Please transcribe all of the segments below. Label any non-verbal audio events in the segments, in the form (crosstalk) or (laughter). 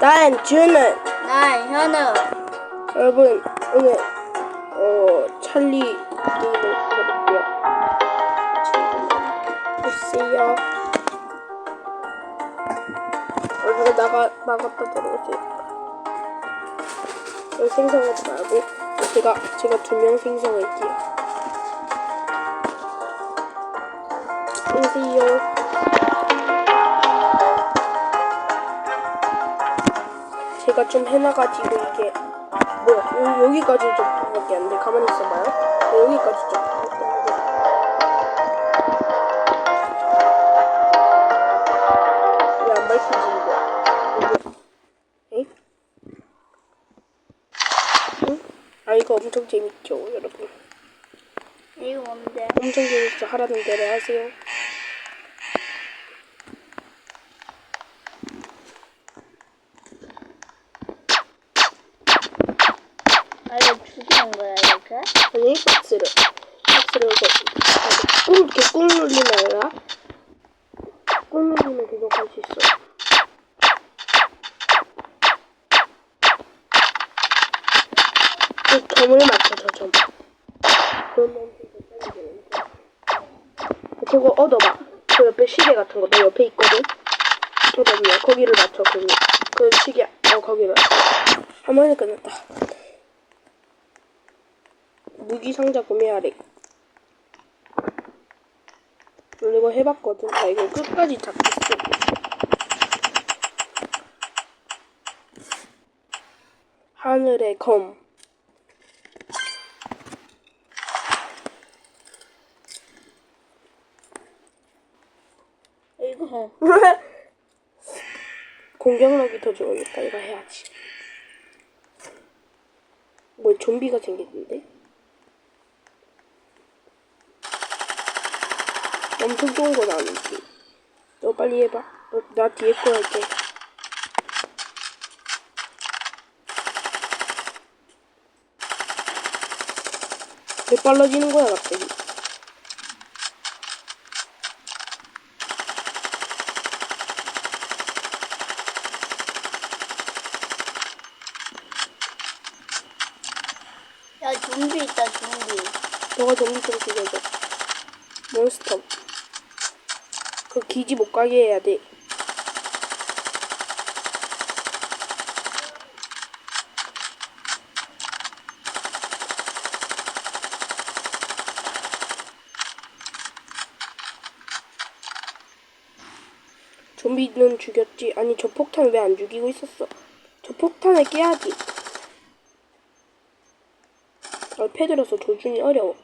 난 준은 난 현우. 여러분 오늘 어 찰리 게임을 해볼게요. 보세요. 얼굴 나가 나갔다 들어오세요. 여기 생성하지 말고 제가 제가 두 명 생성할게요. 보세요. 제가 좀 해놔가지고 이게 뭐야 요, 여기까지 좀 밖에 안 돼. 가만히 있어봐요. 네, 여기까지 좀 밖에 안 돼. 왜안 밝히지 이거? 이거. 에? 응? 아 이거 엄청 재밌죠 여러분. 이거 뭔데? 엄청 재밌죠. 하라는 대로 하세요. 아, 이거 죽이는 거야, 이렇게? 아니 박스를 박스를 이거 꾹 이렇게 꾹 눌리면 알아? 꾹 눌리면 계속 할 수 있어. 그 점을 맞춰 저 점. 그러면 그거 얻어봐. 그 옆에 시계 같은 거내 옆에 있거든. 얻어보면 거기를 맞춰 거기. 그 시계 어 거기를. 한 번에 끝났다. 무기 상자 구매하래. 이거 해봤거든. 나 이거 끝까지 잡혔어. 하늘의 검. 이거. (laughs) 공격력이 더 좋으니까 이거 해야지. 뭐 좀비가 생겼는데? 엄청 좋은 건 아니지. 너 빨리 해봐. 너, 나 뒤에 거 할게. 왜 빨라지는 거야 갑자기? 야, 좀비 있다, 좀비. 너가 좀비 좀 죽여줘. 몬스터. 그 기지 못 가게 해야 돼. 좀비는 죽였지. 아니 저 폭탄 왜 안 죽이고 있었어? 저 폭탄을 깨야지. 아, 패드라서 조준이 어려워.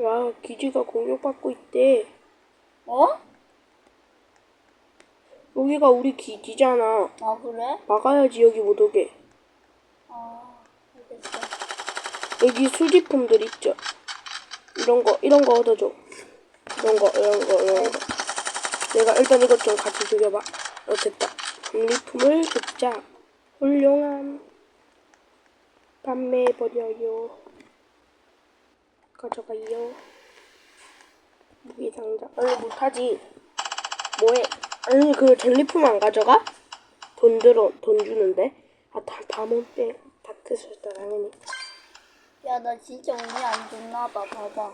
와, 기지가 공격받고 있대. 어? 여기가 우리 기지잖아. 아, 그래? 막아야지 여기 못 오게. 아, 알겠어. 여기 수집품들 있죠. 이런 거, 이런 거 얻어줘. 이런 거, 이런 거, 이런 거. 내가 일단 이것 좀 같이 죽여봐. 어, 됐다. 장리품을 줍자. 훌륭한. 판매해버려요. 가져가요. 무기 상자. 아니, 못하지. 뭐해? 아니, 그 장리품 안 가져가? 돈 들어, 돈 주는데? 아, 다, 다몬빼. 다크셨다, 당연히. 야, 나 진짜 운이 안 좋나 봐, 봐봐.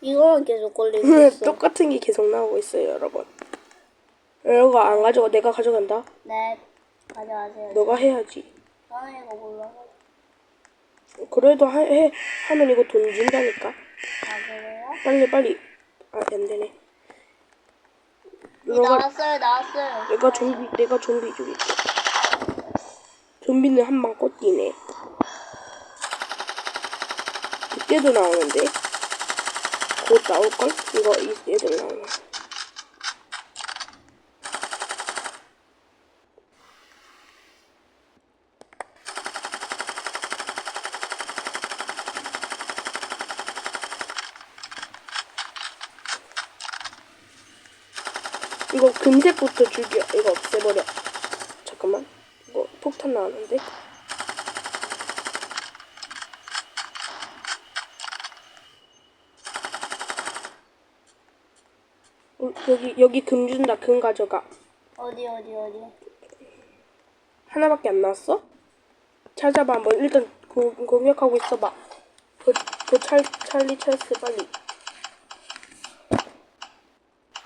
이거만 계속 걸리고 (laughs) 있어. 똑같은 게 계속 나오고 있어요, 여러분. 이거 안 가져가, 내가 가져간다. 네, 가져가세요. 너가 해야지. 저는 이거 몰라서. 그래도 하, 해, 하면 이거 돈 준다니까. 아, 그래요? 빨리, 빨리. 아, 안 되네. 이 너가, 나왔어요, 나왔어요. 내가 좀비, 내가 좀비 죽일게. 좀비는 한방 꽂기네. 이때도 나오는데. 곧 나올걸? 이거, 이 얘들 나오네. 금색부터 죽여. 이거 없애버려. 잠깐만. 이거 폭탄 나왔는데. 어, 여기 여기 금 준다. 금 가져가. 어디 어디 어디? 하나밖에 안 나왔어? 찾아봐 한번. 일단 고, 공격하고 있어봐. 그, 그 찰, 찰리 찰스 빨리.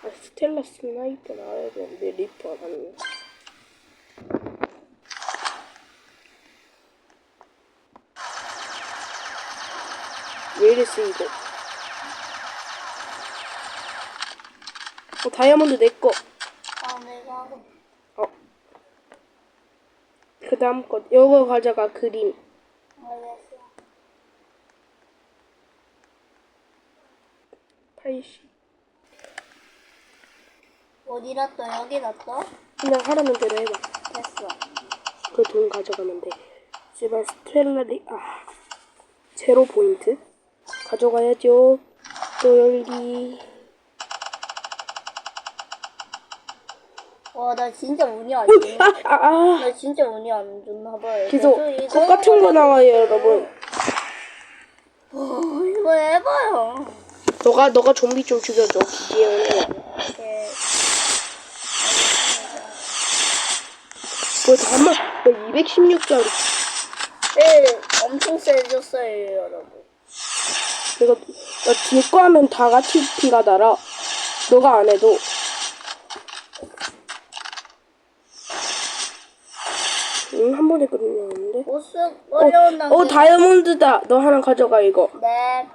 아, 스텔라 스나이퍼 나와야 되는데 리퍼 안 하네. 왜 이랬어 이거? 어 다이아몬드 내 거. 아 내가 하고 어. 그 다음 거 요거 가져가 그림. 알겠어. 80. 어디 놨어? 여기 놨어? 그냥 하라는 대로 해봐. 됐어. 그 돈 가져가면 돼. 제발 스텔라리 아 제로 포인트 가져가야죠. 또 열기. 와 나 진짜 운이 안 좋네. 아 아 아. 나 진짜 운이 안 좋나 봐요. 계속 이거 똑같은 거 나와요, 여러분. 어, 이거 해봐요. 너가 너가 좀비 좀 죽여줘. 거. 이렇게 뭐 잠만 뭐 216짜리. 네, 엄청 세졌어요, 여러분. 내가 나 뒤에 거 하면 다 같이 피가 날아. 너가 안 해도. 응, 한 번에 끝나는데. 보스 어려운 단계. 어, 다이아몬드다. 너 하나 가져가 이거. 네.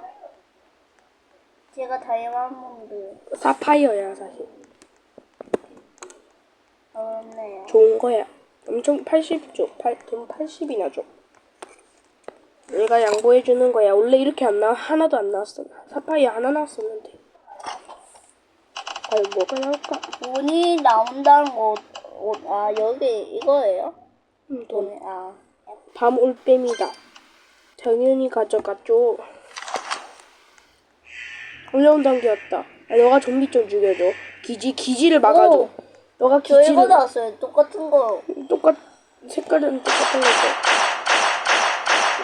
제가 다이아몬드. 사파이어야 사실. 어렵네요. 좋은 거야. 엄청 80줘. 8, 돈 80이나 줘. 내가 양보해 주는 거야. 원래 이렇게 안 나, 하나도 안 나왔어. 사파이어 하나 나왔었는데. 과연 뭐가 나올까? 운이 나온다는 거, 어, 아, 여기 이거예요? 음, 돈. 돈이, 아. 밤 올빼미다. 당연히 가져갔죠. 어려운 단계였다. 아, 너가 좀비 좀 죽여줘. 기지, 기지를 막아줘. 오! 너가 저 이거 나왔어요. 똑같은 거. 똑같, 색깔은 똑같은 거죠.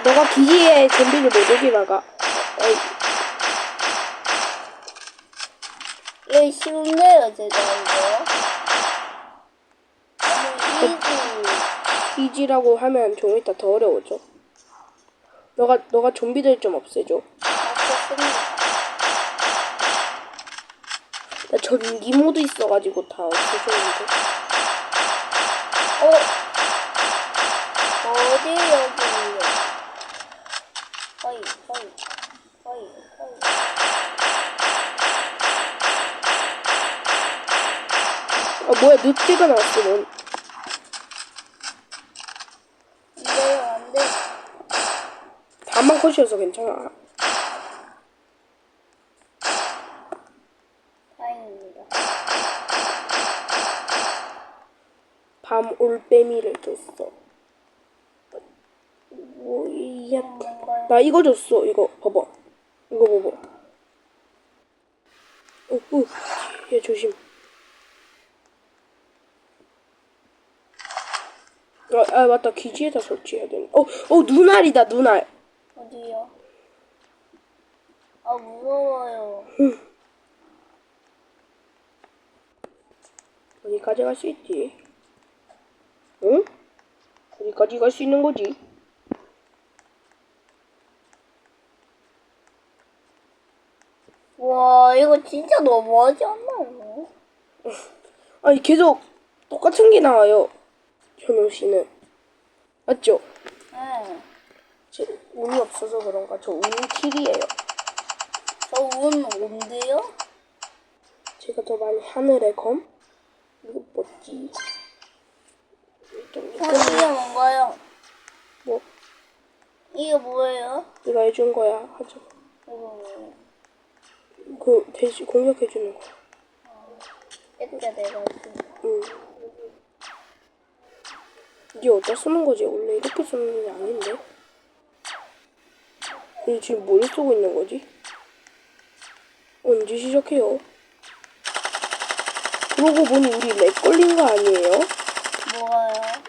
너가 기지에 좀비를 못 오게 막아. 어이, 이거 쉬운데요, 제가 이거. 너무 이지. 기지라고 하면 좀 이따 더 어려워져. 너가, 너가 좀비들 좀 없애줘. 맞췄습니다. 나 전기 모드 있어가지고 다 없애줬는데. 어? 어디 여기 허이 허이 허이 허이 아, 뭐야, 늑대가 나왔어, 넌. 안돼요 안 돼 다만 컷이어서 괜찮아. 다행입니다 밤 올빼미를 줬어. 뭐야? 뭔가요? 나 이거 줬어. 이거 봐봐. 이거 봐봐. 어, 어, 얘 조심. 아, 아 맞다. 기지에다 설치해야 되네. 어, 어 눈알이다 눈알. 어디요? 아 무서워요 어디까지 갈 수 있지? 응? 어디까지 갈 수 있는 거지? 와 이거 진짜 너무하지 않나요? (laughs) 아니 계속 똑같은 게 나와요. 현우 씨는 맞죠? 네. 제 운이 없어서 그런가 저 운이 킬이에요. 저운 온데요? 제가 더 많이 하늘의 검 이거 뭐지? 좀 어, 이게 뭔가요? 뭐 이게 뭐예요? 네가 해준 거야 하죠. 이거 뭐예요? 그 대신 공격해 주는 거. 이렇게 돼가지고 응. 이게 어디다 쓰는 거지? 원래 이렇게 쓰는 게 아닌데. 이 지금 뭘 쓰고 있는 거지? 언제 시작해요? 그러고 보니 우리 렉 걸린 거 아니에요? 뭐가요?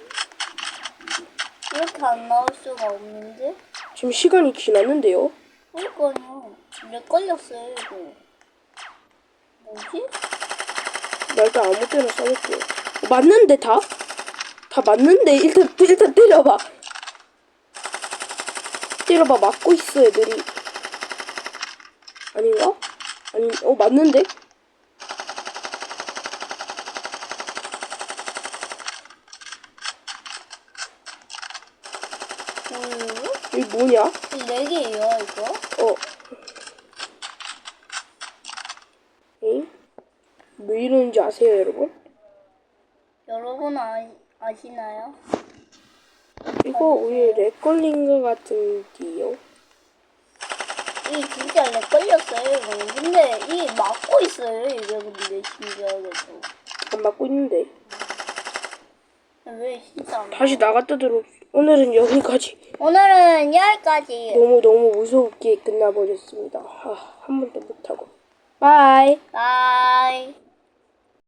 이렇게 안 나올 수가 없는데? 지금 시간이 지났는데요? 그러니까요. 렉 걸렸어요, 이거. 뭐지? 나 일단 아무 때나 써볼게요. 어, 맞는데 다? 다 맞는데 일단 일단 때려봐. 때려봐 맞고 있어 애들이. 아닌가? 아니 어 맞는데? 뭐예요? 이게 뭐냐? 네 개예요 이거? 어. 응? 왜 이러는지 아세요 여러분? 여러분 아, 아시나요? 이거 왜 렉 걸린 것 같은데요? 이 진짜 렉 걸렸어요 이거는 근데 이 막고 있어요 이게 근데 신기하게도 안 맞고 있는데. 왜 진짜 안 다시 나갔다 들어. 오늘은 여기까지. 오늘은 여기까지 너무 너무 무섭게 끝나버렸습니다. 아, 한 번도 못하고. 바이. 바이